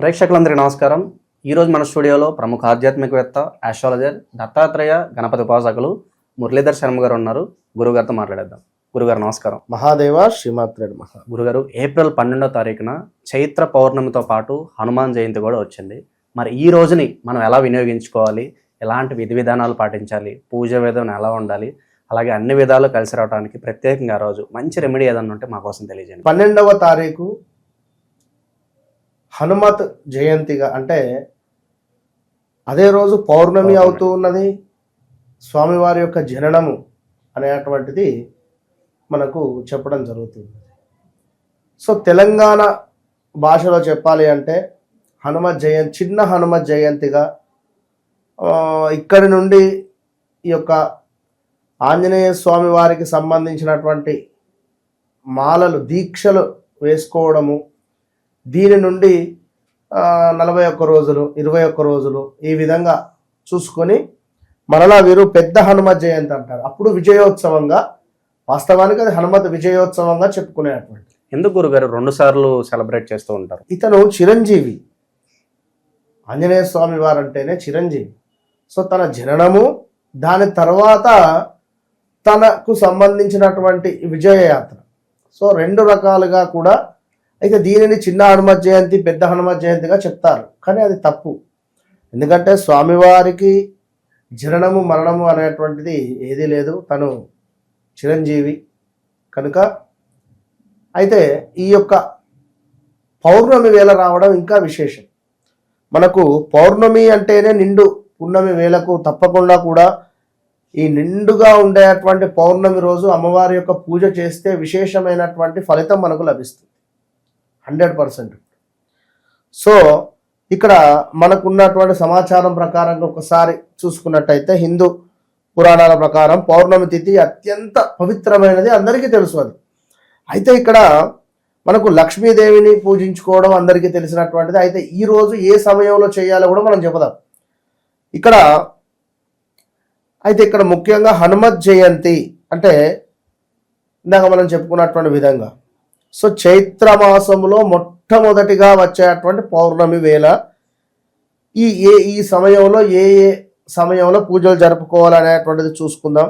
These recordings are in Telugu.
ప్రేక్షకులందరికీ నమస్కారం. ఈరోజు మన స్టూడియోలో ప్రముఖ ఆధ్యాత్మికవేత్త ఆస్ట్రాలజర్ దత్తాత్రేయ గణపతి ఉపాసకులు మురళీధర్ శర్మ గారు ఉన్నారు. గురుగారితో మాట్లాడేద్దాం. గురుగారు నమస్కారం. మహాదేవ శ్రీమాత్రేడు మహా గురుగారు ఏప్రిల్ పన్నెండో తారీఖున చైత్ర పౌర్ణమితో పాటు హనుమాన్ జయంతి కూడా వచ్చింది. మరి ఈ రోజుని మనం ఎలా వినియోగించుకోవాలి? ఎలాంటి విధి విధానాలు పాటించాలి? పూజ విధానం ఎలా ఉండాలి? అలాగే అన్ని విధాలు కలిసి రావడానికి ప్రత్యేకంగా ఆ రోజు మంచి రెమెడీ ఏదన్నా ఉంటే మా కోసం తెలియజేయండి. పన్నెండవ తారీఖు హనుమత్ జయంతిగా అంటే అదే రోజు పౌర్ణమి. అవుతూ ఉన్నది స్వామివారి యొక్క జననము అనేటువంటిది మనకు చెప్పడం జరుగుతుంది సో తెలంగాణ భాషలో చెప్పాలి అంటే హనుమత్ జయంతి చిన్న హనుమత్ జయంతిగా ఇక్కడి నుండి ఈ యొక్క ఆంజనేయ స్వామి వారికి సంబంధించినటువంటి మాలలు దీక్షలు వేసుకోవడము దీని నుండి నలభై ఒక్క రోజులు ఇరవై ఒక్క రోజులు ఈ విధంగా చూసుకొని మరలా వీరు పెద్ద హనుమత్ జయంతి అంటారు. అప్పుడు విజయోత్సవంగా వాస్తవానికి అది హనుమత్ విజయోత్సవంగా చెప్పుకునేటువంటి ఎందుకు గురుగారు రెండు సార్లు సెలబ్రేట్ చేస్తూ ఉంటారు? ఇతను చిరంజీవి. ఆంజనేయ స్వామి వారంటేనే చిరంజీవి. సో తన జననము దాని తర్వాత తనకు సంబంధించినటువంటి విజయయాత్ర. సో రెండు రకాలుగా కూడా అయితే దీనిని చిన్న హనుమ జయంతి పెద్ద హనుమత్ జయంతిగా చెప్తారు. కానీ అది తప్పు. ఎందుకంటే స్వామివారికి జననము మరణము అనేటువంటిది ఏదీ లేదు. తను చిరంజీవి కనుక. అయితే ఈ యొక్క పౌర్ణమి వేళ రావడం ఇంకా విశేషం. మనకు పౌర్ణమి అంటేనే నిండు. పున్నమి వేళకు తప్పకుండా కూడా ఈ నిండుగా ఉండేటువంటి పౌర్ణమి రోజు అమ్మవారి యొక్క పూజ చేస్తే విశేషమైనటువంటి ఫలితం మనకు లభిస్తుంది. Hundred percent. సో ఇక్కడ మనకున్నటువంటి సమాచారం ప్రకారం ఒకసారి చూసుకున్నట్టయితే హిందూ పురాణాల ప్రకారం పౌర్ణమి తిథి అత్యంత పవిత్రమైనది అందరికీ తెలుసు అది. అయితే ఇక్కడ మనకు లక్ష్మీదేవిని పూజించుకోవడం అందరికీ తెలిసినటువంటిది. అయితే ఈ రోజు ఏ సమయంలో చేయాలో కూడా మనం చెబుదాం ఇక్కడ అయితే ఇక్కడ ముఖ్యంగా హనుమత్ జయంతి అంటే ఇందాక మనం చెప్పుకున్నటువంటి విధంగా సో చైత్ర మాసంలో మొట్టమొదటిగా వచ్చేటువంటి పౌర్ణమి వేళ ఈ ఏ ఈ సమయంలో ఏ ఏ సమయంలో పూజలు జరుపుకోవాలనేటువంటిది చూసుకుందాం.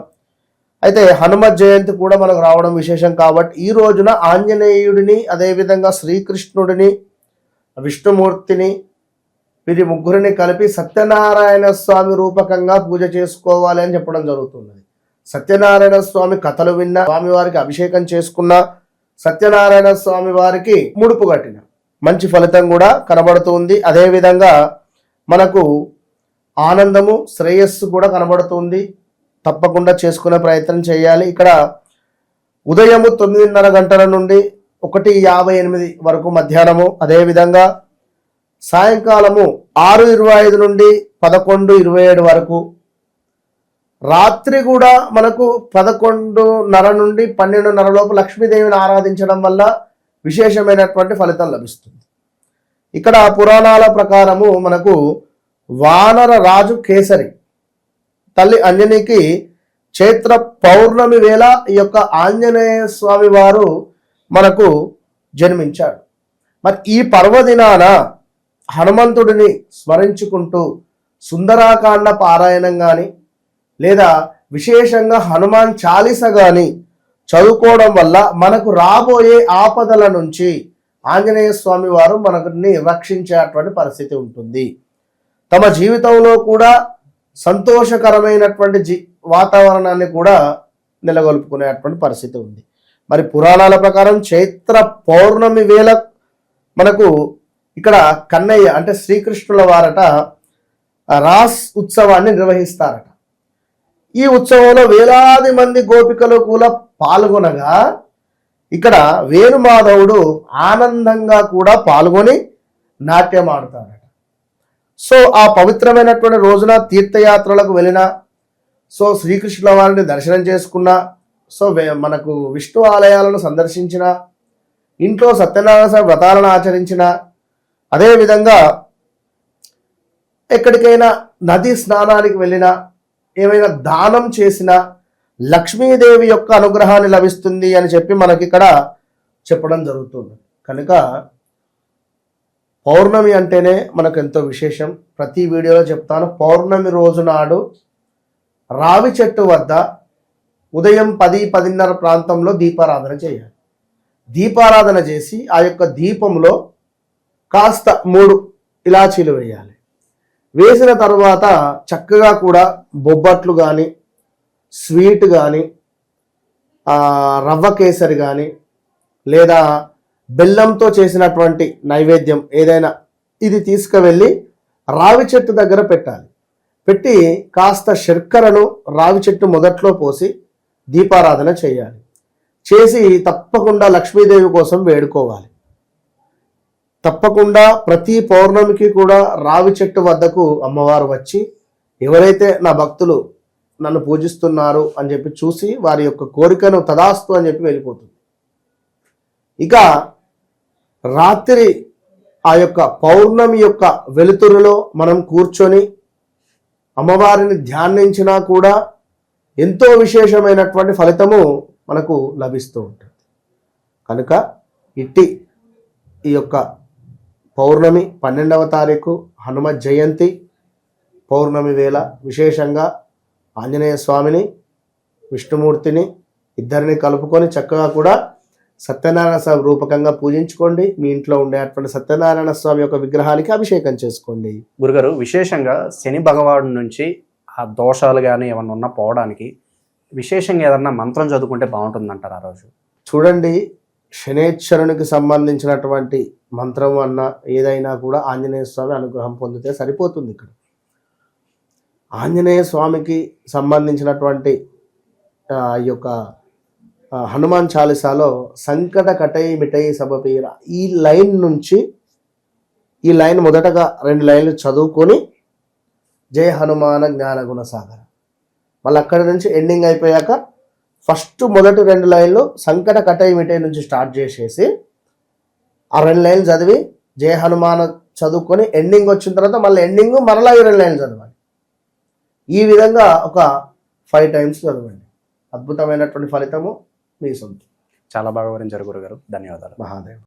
అయితే హనుమ జయంతి కూడా మనకు రావడం విశేషం కాబట్టి ఈ రోజున ఆంజనేయుడిని అదేవిధంగా శ్రీకృష్ణుడిని విష్ణుమూర్తిని వీరి ముగ్గురిని కలిపి సత్యనారాయణ స్వామి రూపకంగా పూజ చేసుకోవాలి అని చెప్పడం జరుగుతున్నది. సత్యనారాయణ స్వామి కథలు విన్న స్వామివారికి అభిషేకం చేసుకున్న సత్యనారాయణ స్వామి వారికి ముడుపు కట్టిన. మంచి ఫలితం కూడా కనబడుతుంది. అదేవిధంగా మనకు ఆనందము శ్రేయస్సు కూడా కనబడుతుంది. తప్పకుండా చేసుకునే ప్రయత్నం చేయాలి. ఇక్కడ ఉదయము తొమ్మిదిన్నర గంటల నుండి ఒకటి యాభై ఎనిమిది వరకు మధ్యాహ్నము. అదేవిధంగా సాయంకాలము ఆరు ఇరవై ఐదు నుండి పదకొండు ఇరవై ఏడు వరకు రాత్రి కూడా మనకు పదకొండున్నర నుండి పన్నెండున్నర లోపు లక్ష్మీదేవిని ఆరాధించడం వల్ల విశేషమైనటువంటి ఫలితం లభిస్తుంది. ఇక్కడ పురాణాల ప్రకారము మనకు వానర రాజు కేసరి తల్లి అంజనికి చైత్ర పౌర్ణమి వేళ ఈ యొక్క ఆంజనేయ స్వామి వారు మనకు జన్మించాడు మరి ఈ పర్వదినాన హనుమంతుడిని స్మరించుకుంటూ సుందరాకాండ పారాయణం కానీ లేదా విశేషంగా హనుమాన్ చాలీస కానీ చదువుకోవడం వల్ల మనకు రాబోయే ఆపదల నుంచి ఆంజనేయ స్వామి వారు మనల్ని రక్షించేటువంటి పరిస్థితి ఉంటుంది. తమ జీవితంలో కూడా సంతోషకరమైనటువంటి జీ వాతావరణాన్ని కూడా నెలకొల్పుకునేటువంటి పరిస్థితి ఉంది. మరి పురాణాల ప్రకారం చైత్ర పౌర్ణమి వేళ మనకు ఇక్కడ కన్నయ్య అంటే శ్రీకృష్ణుల వారట రాస్ ఉత్సవాన్ని నిర్వహిస్తారట. ఈ ఉత్సవంలో వేలాది మంది గోపికలు కూడా పాల్గొనగా ఇక్కడ వేణుమాధవుడు ఆనందంగా కూడా పాల్గొని నాట్యం ఆడతాడట. సో ఆ పవిత్రమైనటువంటి రోజున తీర్థయాత్రలకు వెళ్ళిన సో శ్రీకృష్ణుల వారిని దర్శనం చేసుకున్న సో మనకు విష్ణు ఆలయాలను సందర్శించిన ఇంట్లో సత్యనారాయణ స్వామి వ్రతాలను ఆచరించిన అదేవిధంగా ఎక్కడికైనా నది స్నానానికి వెళ్ళినా ఏమైనా దానం చేసినా లక్ష్మీదేవి యొక్క అనుగ్రహాన్ని లభిస్తుంది అని చెప్పి మనకి ఇక్కడ చెప్పడం జరుగుతుంది. కనుక పౌర్ణమి అంటేనే మనకు ఎంతో విశేషం. ప్రతి వీడియోలో చెప్తాను. పౌర్ణమి రోజు నాడు రావి చెట్టు వద్ద ఉదయం పది పదిన్నర ప్రాంతంలో దీపారాధన చేయాలి. దీపారాధన చేసి ఆ యొక్క దీపంలో కాస్త మూడు ఇలాచీలు వేయాలి. వేసిన తర్వాత చక్కగా కూడా బొబ్బట్లు కానీ స్వీట్ కానీ రవ్వ కేసరి కానీ లేదా బెల్లంతో చేసినటువంటి నైవేద్యం ఏదైనా ఇది తీసుకువెళ్ళి రావి చెట్టు దగ్గర పెట్టాలి. పెట్టి కాస్త శర్కరను రావి చెట్టు మొదట్లో పోసి దీపారాధన చేయాలి. చేసి తప్పకుండా లక్ష్మీదేవి కోసం వేడుకోవాలి. తప్పకుండా ప్రతి పౌర్ణమికి కూడా రావి చెట్టు వద్దకు అమ్మవారు వచ్చి ఎవరైతే నా భక్తులు నన్ను పూజిస్తున్నారు అని చెప్పి చూసి వారి యొక్క కోరికను తదాస్తు అని చెప్పి వెళ్ళిపోతుంది. ఇక రాత్రి ఆ యొక్క పౌర్ణమి యొక్క వెలుతురులో మనం కూర్చొని అమ్మవారిని ధ్యానించినా కూడా ఎంతో విశేషమైనటువంటి ఫలితము మనకు లభిస్తూ ఉంటుంది. కనుక ఇట్టి ఈ యొక్క పౌర్ణమి పన్నెండవ తారీఖు హనుమ జయంతి. పౌర్ణమి వేళ విశేషంగా ఆంజనేయ స్వామిని విష్ణుమూర్తిని ఇద్దరిని కలుపుకొని చక్కగా కూడా సత్యనారాయణ స్వామి రూపకంగా పూజించుకోండి. మీ ఇంట్లో ఉండేటువంటి సత్యనారాయణ స్వామి యొక్క విగ్రహానికి అభిషేకం చేసుకోండి. గురుగారు విశేషంగా శని భగవాడు నుంచి ఆ దోషాలు కానీ ఏమన్నా ఉన్నా పోవడానికి విశేషంగా ఏదన్నా మంత్రం చదువుకుంటే బాగుంటుందంటారు ఆ రోజు? చూడండి శనేశ్వరునికి సంబంధించినటువంటి మంత్రం అన్న ఏదైనా కూడా ఆంజనేయ స్వామి అనుగ్రహం పొందితే సరిపోతుంది ఇక్కడ. ఆంజనేయ స్వామికి సంబంధించినటువంటి ఈ యొక్క హనుమాన్ చాలీసాలో సంకట కటై మిటై సబపీర ఈ లైన్ నుంచి ఈ లైన్ మొదటగా రెండు లైన్లు చదువుకొని జయ హనుమాన జ్ఞాన గుణ సాగర. మళ్ళీ అక్కడి నుంచి ఎండింగ్ అయిపోయాక ఫస్ట్ మొదటి రెండు లైన్లు సంకట కటై మిటై నుంచి స్టార్ట్ చేసేసి ఆ రెండు లైన్లు చదివి జయ హనుమాన చదువుకొని ఎండింగ్ వచ్చిన తర్వాత మళ్ళీ ఎండింగ్ మరలా ఈ రెండు లైన్లు చదవాలి. ఈ విధంగా ఒక ఫైవ్ టైమ్స్ చదవండి. అద్భుతమైనటువంటి ఫలితము మీ సొంతం. చాలా బాగా వివరించారు గురుగారు. ధన్యవాదాలు. మహాదేవ్.